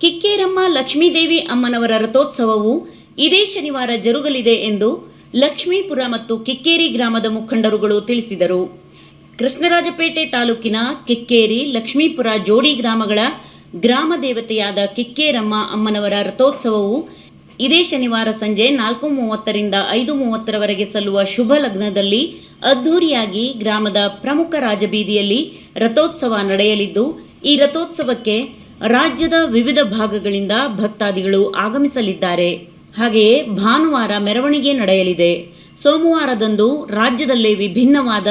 ಕಿಕ್ಕೇರಮ್ಮ ಲಕ್ಷ್ಮೀದೇವಿ ಅಮ್ಮನವರ ರಥೋತ್ಸವವು ಇದೇ ಶನಿವಾರ ಜರುಗಲಿದೆ ಎಂದು ಲಕ್ಷ್ಮೀಪುರ ಮತ್ತು ಕಿಕ್ಕೇರಿ ಗ್ರಾಮದ ಮುಖಂಡರುಗಳು ತಿಳಿಸಿದರು. ಕೃಷ್ಣರಾಜಪೇಟೆ ತಾಲೂಕಿನ ಕಿಕ್ಕೇರಿ ಲಕ್ಷ್ಮೀಪುರ ಜೋಡಿ ಗ್ರಾಮಗಳ ಗ್ರಾಮ ದೇವತೆಯಾದ ಕಿಕ್ಕೇರಮ್ಮ ಅಮ್ಮನವರ ರಥೋತ್ಸವವು ಇದೇ ಶನಿವಾರ ಸಂಜೆ ನಾಲ್ಕು ಮೂವತ್ತರಿಂದ ಐದು ಮೂವತ್ತರವರೆಗೆ ಸಲ್ಲುವ ಶುಭ ಲಗ್ನದಲ್ಲಿ ಅದ್ಧೂರಿಯಾಗಿ ಗ್ರಾಮದ ಪ್ರಮುಖ ರಾಜಬೀದಿಯಲ್ಲಿ ರಥೋತ್ಸವ ನಡೆಯಲಿದ್ದು, ಈ ರಥೋತ್ಸವಕ್ಕೆ ರಾಜ್ಯದ ವಿವಿಧ ಭಾಗಗಳಿಂದ ಭಕ್ತಾದಿಗಳು ಆಗಮಿಸಲಿದ್ದಾರೆ. ಹಾಗೆಯೇ ಭಾನುವಾರ ಮೆರವಣಿಗೆ ನಡೆಯಲಿದೆ. ಸೋಮವಾರದಂದು ರಾಜ್ಯದಲ್ಲೇ ವಿಭಿನ್ನವಾದ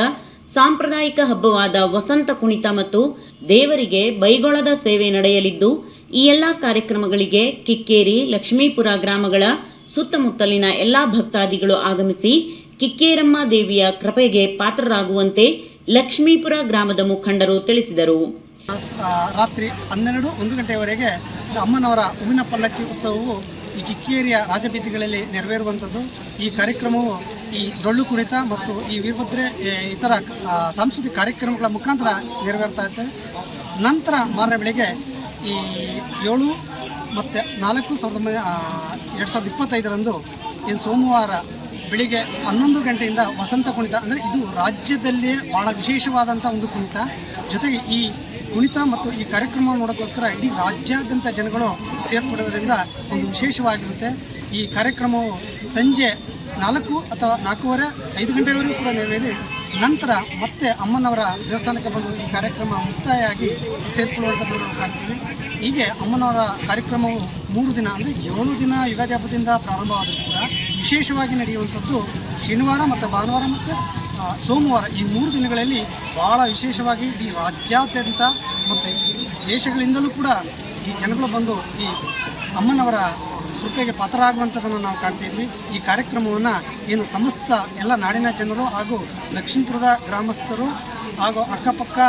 ಸಾಂಪ್ರದಾಯಿಕ ಹಬ್ಬವಾದ ವಸಂತ ಕುಣಿತ ಮತ್ತು ದೇವರಿಗೆ ಬೈಗೊಳದ ಸೇವೆ ನಡೆಯಲಿದ್ದು, ಈ ಎಲ್ಲ ಕಾರ್ಯಕ್ರಮಗಳಿಗೆ ಕಿಕ್ಕೇರಿ, ಲಕ್ಷ್ಮೀಪುರ ಗ್ರಾಮಗಳ ಸುತ್ತಮುತ್ತಲಿನ ಎಲ್ಲಾ ಭಕ್ತಾದಿಗಳು ಆಗಮಿಸಿ ಕಿಕ್ಕೇರಮ್ಮ ದೇವಿಯ ಕೃಪೆಗೆ ಪಾತ್ರರಾಗುವಂತೆ ಲಕ್ಷ್ಮೀಪುರ ಗ್ರಾಮದ ಮುಖಂಡರು ತಿಳಿಸಿದರು. ರಾತ್ರಿ ಹನ್ನೆರಡು, ಒಂದು ಗಂಟೆಯವರೆಗೆ ಅಮ್ಮನವರ ಹೂವಿನ ಪಲ್ಲಕ್ಕಿ ಉತ್ಸವವು ಈ ಕಿಕ್ಕೇರಿಯ ರಾಜಬೀದಿಗಳಲ್ಲಿ ನೆರವೇರುವಂಥದ್ದು. ಈ ಕಾರ್ಯಕ್ರಮವು ಈ ಡೊಳ್ಳು ಕುಣಿತ ಮತ್ತು ಈ ವೀರಭದ್ರೆ ಇತರ ಸಾಂಸ್ಕೃತಿಕ ಕಾರ್ಯಕ್ರಮಗಳ ಮುಖಾಂತರ ನೆರವೇರ್ತಾ ಇರ್ತದೆ ನಂತರ ಮಾರನೇ ಬೆಳಿಗ್ಗೆ ಈ ಏಳು ಮತ್ತು ನಾಲ್ಕು ಸಾವಿರದ ಒಂಬೈ ಎರಡು ಸಾವಿರದ ಇಪ್ಪತ್ತೈದರಂದು ಈ ಸೋಮವಾರ ಬೆಳಿಗ್ಗೆ ಹನ್ನೊಂದು ಗಂಟೆಯಿಂದ ವಸಂತ ಕುಣಿತ, ಅಂದರೆ ಇದು ರಾಜ್ಯದಲ್ಲಿಯೇ ಭಾಳ ವಿಶೇಷವಾದಂಥ ಒಂದು ಕುಣಿತ. ಜೊತೆಗೆ ಈ ಕುಣಿತ ಮತ್ತು ಈ ಕಾರ್ಯಕ್ರಮ ನೋಡೋಕ್ಕೋಸ್ಕರ ಇಡೀ ರಾಜ್ಯಾದ್ಯಂತ ಜನಗಳು ಸೇರ್ಪಡೋದ್ರಿಂದ ಒಂದು ವಿಶೇಷವಾಗಿರುತ್ತೆ. ಈ ಕಾರ್ಯಕ್ರಮವು ಸಂಜೆ ನಾಲ್ಕು ಅಥವಾ ನಾಲ್ಕೂವರೆ, ಐದು ಗಂಟೆವರೆಗೂ ಕೂಡ ನೆರವೇರಿ, ನಂತರ ಮತ್ತೆ ಅಮ್ಮನವರ ದೇವಸ್ಥಾನಕ್ಕೆ ಬಂದು ಈ ಕಾರ್ಯಕ್ರಮ ಮುಕ್ತಾಯವಾಗಿ ಸೇರ್ಕೊಳ್ಳುವಂಥದ್ದು ನಾವು ಕಾಣ್ತೀವಿ. ಹೀಗೆ ಅಮ್ಮನವರ ಕಾರ್ಯಕ್ರಮವು ಮೂರು ದಿನ ಅಂದರೆ ಏಳು ದಿನ ಯುಗಾದಿ ಹಬ್ಬದಿಂದ ಪ್ರಾರಂಭವಾದರೂ ಕೂಡ ವಿಶೇಷವಾಗಿ ನಡೆಯುವಂಥದ್ದು ಶನಿವಾರ ಮತ್ತು ಭಾನುವಾರ ಮತ್ತು ಸೋಮವಾರ ಈ ಮೂರು ದಿನಗಳಲ್ಲಿ ಭಾಳ ವಿಶೇಷವಾಗಿ ಈ ರಾಜ್ಯಾದ್ಯಂತ ಮತ್ತು ದೇಶಗಳಿಂದಲೂ ಕೂಡ ಈ ಜನಗಳು ಬಂದು ಈ ಅಮ್ಮನವರ ಕೃಪೆಗೆ ಪಾತ್ರರಾಗುವಂಥದ್ದನ್ನು ನಾವು ಕಾಣ್ತಿದ್ವಿ ಈ ಕಾರ್ಯಕ್ರಮವನ್ನು ಏನು ಸಮಸ್ತ ಎಲ್ಲ ನಾಡಿನ ಜನರು ಹಾಗೂ ಲಕ್ಷ್ಮೀಪುರದ ಗ್ರಾಮಸ್ಥರು ಹಾಗೂ ಅಕ್ಕಪಕ್ಕ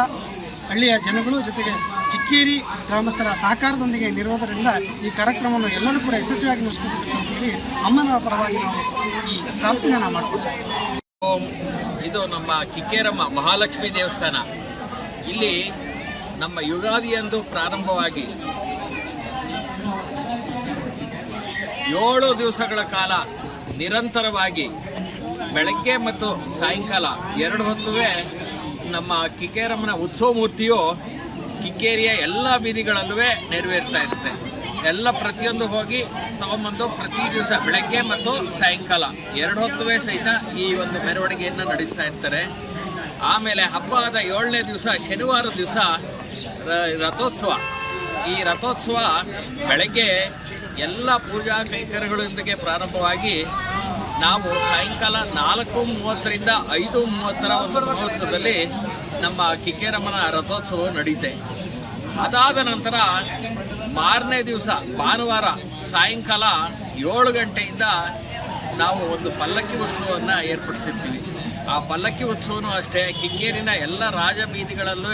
ಹಳ್ಳಿಯ ಜನಗಳು ಜೊತೆಗೆ ಕಿಕ್ಕೇರಿ ಗ್ರಾಮಸ್ಥರ ಸಹಕಾರದೊಂದಿಗೆ ನಿರೋದರಿಂದ ಈ ಕಾರ್ಯಕ್ರಮವನ್ನು ಎಲ್ಲರೂ ಕೂಡ ಯಶಸ್ವಿಯಾಗಿ ನಡೆಸಿಕೊಂಡು ಅಮ್ಮನವರ ಪರವಾಗಿ ನಾವು ಈ ಪ್ರಾರ್ಥನೆಯನ್ನು ಮಾಡ್ತೀವಿ ಇದು ನಮ್ಮ ಕಿಕ್ಕೇರಮ್ಮ ಮಹಾಲಕ್ಷ್ಮಿ ದೇವಸ್ಥಾನ. ಇಲ್ಲಿ ನಮ್ಮ ಯುಗಾದಿಯಂದು ಪ್ರಾರಂಭವಾಗಿ ಏಳು ದಿವಸಗಳ ಕಾಲ ನಿರಂತರವಾಗಿ ಬೆಳಗ್ಗೆ ಮತ್ತು ಸಾಯಂಕಾಲ ಎರಡು ಹೊತ್ತುವೆ ನಮ್ಮ ಕಿಕ್ಕೇರಮ್ಮನ ಉತ್ಸವ ಮೂರ್ತಿಯು ಕಿಕ್ಕೇರಿಯ ಎಲ್ಲ ಬೀದಿಗಳಲ್ಲೂ ನೆರವೇರ್ತಾ ಇರುತ್ತೆ. ಎಲ್ಲ ಪ್ರತಿಯೊಂದು ಹೋಗಿ ತಗೊಂಬಂದು ಪ್ರತಿ ದಿವಸ ಬೆಳಗ್ಗೆ ಮತ್ತು ಸಾಯಂಕಾಲ. ಎರಡು ಹೊತ್ತುವೇ ಸಹಿತ ಈ ಒಂದು ಮೆರವಣಿಗೆಯನ್ನು ನಡೆಸ್ತಾ ಇರ್ತಾರೆ. ಆಮೇಲೆ ಹಬ್ಬದ ಏಳನೇ ದಿವಸ, ಶನಿವಾರ ದಿವಸ ರಥೋತ್ಸವ. ಈ ರಥೋತ್ಸವ ಬೆಳಗ್ಗೆ ಎಲ್ಲ ಪೂಜಾ ಕೈಕರ್ಯಗಳೊಂದಿಗೆ ಪ್ರಾರಂಭವಾಗಿ ನಾವು ಸಾಯಂಕಾಲ ನಾಲ್ಕು ಮೂವತ್ತರಿಂದ ಐದು ಮೂವತ್ತರ ಒಂದು ಮುಹೂರ್ತದಲ್ಲಿ ನಮ್ಮ ಕಿಕ್ಕೇರಮ್ಮನ ರಥೋತ್ಸವ ನಡೆಯುತ್ತೆ ಅದಾದ ನಂತರ ಮಾರನೇ ದಿವಸ, ಭಾನುವಾರ ಸಾಯಂಕಾಲ ಏಳು ಗಂಟೆಯಿಂದ ನಾವು ಒಂದು ಪಲ್ಲಕ್ಕಿ ಉತ್ಸವವನ್ನು ಏರ್ಪಡಿಸಿರ್ತೀವಿ. ಆ ಪಲ್ಲಕ್ಕಿ ಉತ್ಸವನೂ ಅಷ್ಟೇ, ಕಿಕ್ಕೇರಿನ ಎಲ್ಲ ರಾಜ ಬೀದಿಗಳಲ್ಲೂ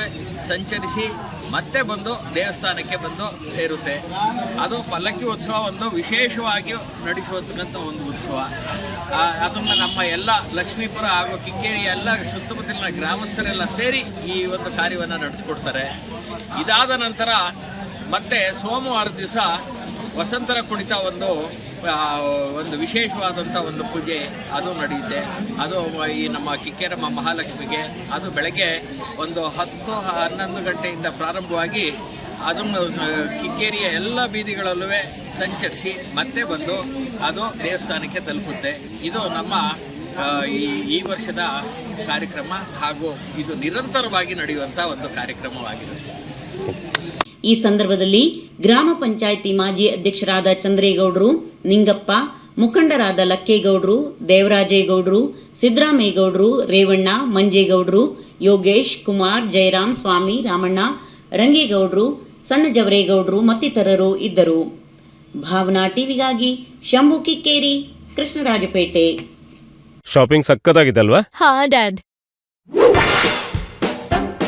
ಸಂಚರಿಸಿ ಮತ್ತೆ ಬಂದು ದೇವಸ್ಥಾನಕ್ಕೆ ಬಂದು ಸೇರುತ್ತೆ. ಅದು ಪಲ್ಲಕ್ಕಿ ಉತ್ಸವ ಒಂದು ವಿಶೇಷವಾಗಿ ನಡೆಸುವಂತಕ್ಕಂಥ ಒಂದು ಉತ್ಸವ. ಅದನ್ನು ನಮ್ಮ ಎಲ್ಲ ಲಕ್ಷ್ಮೀಪುರ ಹಾಗೂ ಕಿಕ್ಕೇರಿ ಎಲ್ಲ ಸುತ್ತಮುತ್ತಲಿನ ಗ್ರಾಮಸ್ಥರೆಲ್ಲ ಸೇರಿ ಈ ಒಂದು ಕಾರ್ಯವನ್ನು ನಡೆಸ್ಕೊಡ್ತಾರೆ. ಇದಾದ ನಂತರ ಮತ್ತೆ ಸೋಮವಾರ ದಿವಸ ವಸಂತರ ಕುಣಿತ ಒಂದು ಒಂದು ವಿಶೇಷವಾದಂಥ ಒಂದು ಪೂಜೆ. ಅದು ನಡೆಯುತ್ತೆ. ಅದು ಈ ನಮ್ಮ ಕಿಕ್ಕೇರಮ್ಮ ಮಹಾಲಕ್ಷ್ಮಿಗೆ, ಅದು ಬೆಳಗ್ಗೆ ಒಂದು ಹತ್ತು, ಹನ್ನೊಂದು ಗಂಟೆಯಿಂದ ಪ್ರಾರಂಭವಾಗಿ ಅದನ್ನು ಕಿಕ್ಕೇರಿಯ ಎಲ್ಲ ಬೀದಿಗಳಲ್ಲೂ ಸಂಚರಿಸಿ ಮತ್ತೆ ಬಂದು ಅದು ದೇವಸ್ಥಾನಕ್ಕೆ ತಲುಪುತ್ತೆ. ಇದು ನಮ್ಮ ಈ ವರ್ಷದ ಕಾರ್ಯಕ್ರಮ ಹಾಗೂ ಇದು ನಿರಂತರವಾಗಿ ನಡೆಯುವಂಥ ಒಂದು ಕಾರ್ಯಕ್ರಮವಾಗಿದೆ ಈ ಸಂದರ್ಭದಲ್ಲಿ ಗ್ರಾಮ ಪಂಚಾಯಿತಿ ಮಾಜಿ ಅಧ್ಯಕ್ಷರಾದ ಚಂದ್ರೇಗೌಡರು ನಿಂಗಪ್ಪ ಮುಖಂಡರಾದ ಲಕ್ಕೇಗೌಡರು ದೇವರಾಜೇಗೌಡರು ಸಿದ್ದರಾಮೇಗೌಡರು ರೇವಣ್ಣ ಮಂಜೇಗೌಡರು ಯೋಗೇಶ್ ಕುಮಾರ್ ಜಯರಾಮ್ ಸ್ವಾಮಿ ರಾಮಣ್ಣ ರಂಗೇಗೌಡರು ಸಣ್ಣ ಜವರೇಗೌಡರು ಮತ್ತಿತರರು ಇದ್ದರು. ಭಾವನಾ ಟಿವಿಗಾಗಿ ಶಂಭು ಕಿಕ್ಕೇರಿ ಕೃಷ್ಣರಾಜಪೇಟೆ. ಶಾಪಿಂಗ್ ಸಕ್ಕತ್ತಾಗಿದೆ ಅಲ್ವಾ ಹಾ ಡ್ಯಾಡ್